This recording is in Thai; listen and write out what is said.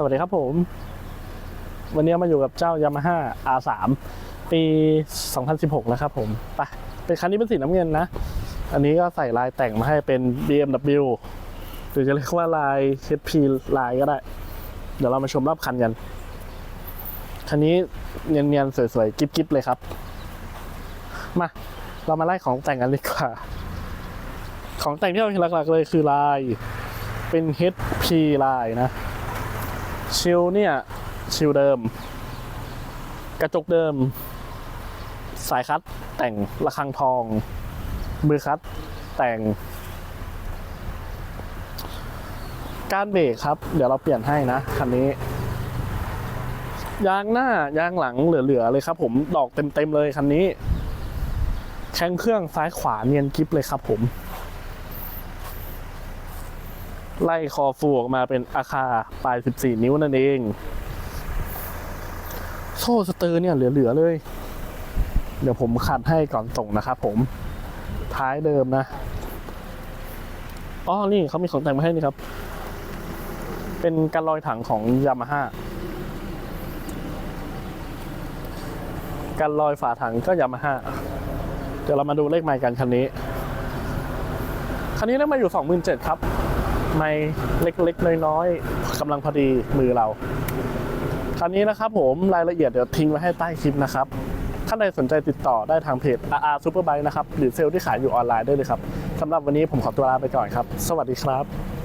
สวัสดีครับผม วันนี้มาอยู่กับเจ้า Yamaha R3 ปี 2016 นะครับผมไปเป็นคันนี้เป็นสีน้ำเงินนะ อันนี้ก็ใส่ลายแต่งมาให้เป็น BMW หรือจะเรียกว่าลาย HP ลายก็ได้ เดี๋ยวเรามาชมรอบคันกัน คันนี้เนียนๆ สวยๆ กิ๊บๆ เลยครับ มา เรามาไล่ของแต่งกันดีกว่า ของแต่งที่เราเห็นหลักๆเลยคือลาย เป็น HP ลายนะ ชิลเนี่ย ชิลเดิม กระจกเดิม สายคัดแต่งระฆังทอง มือคัดแต่ง การเบรกครับ เดี๋ยวเราเปลี่ยนให้นะคันนี้ ยางหน้ายางหลังเหลือๆเลยครับ ผมดอกเต็มๆเลยคันนี้แข้งเครื่องซ้ายขวาเนียนกริปเลยครับผม ไล่คอฟูออกมาเป็นอาคาปลาย 14 นิ้วนั่นเอง โซ่สเตอร์เนี่ยเหลือ ๆ เลย เดี๋ยวผมขัดให้ก่อนส่งนะครับผมท้ายเดิมนะอ๋อนี่เขามีของแต่งมาให้นี่ครับ เป็นการลอยถังของยามาฮ่าการลอยฝาถังก็ยามาฮ่าเดี๋ยวเรามาดูเลขไมล์กันคันนี้ คันนี้เลขไมล์อยู่ 27,000ครับ ไม่เล็กๆ น้อยๆกำลังพอดีมือเรา คราวนี้นะครับผมรายละเอียดเดี๋ยวทิ้งไว้ให้ใต้คลิปนะครับท่านใดสนใจติดต่อได้ทางเพจ RR Superbike นะครับ หรือเซลล์ที่ขายอยู่ออนไลน์ได้เลยครับสำหรับวันนี้ผมขอตัวลาไปก่อนครับ สวัสดีครับ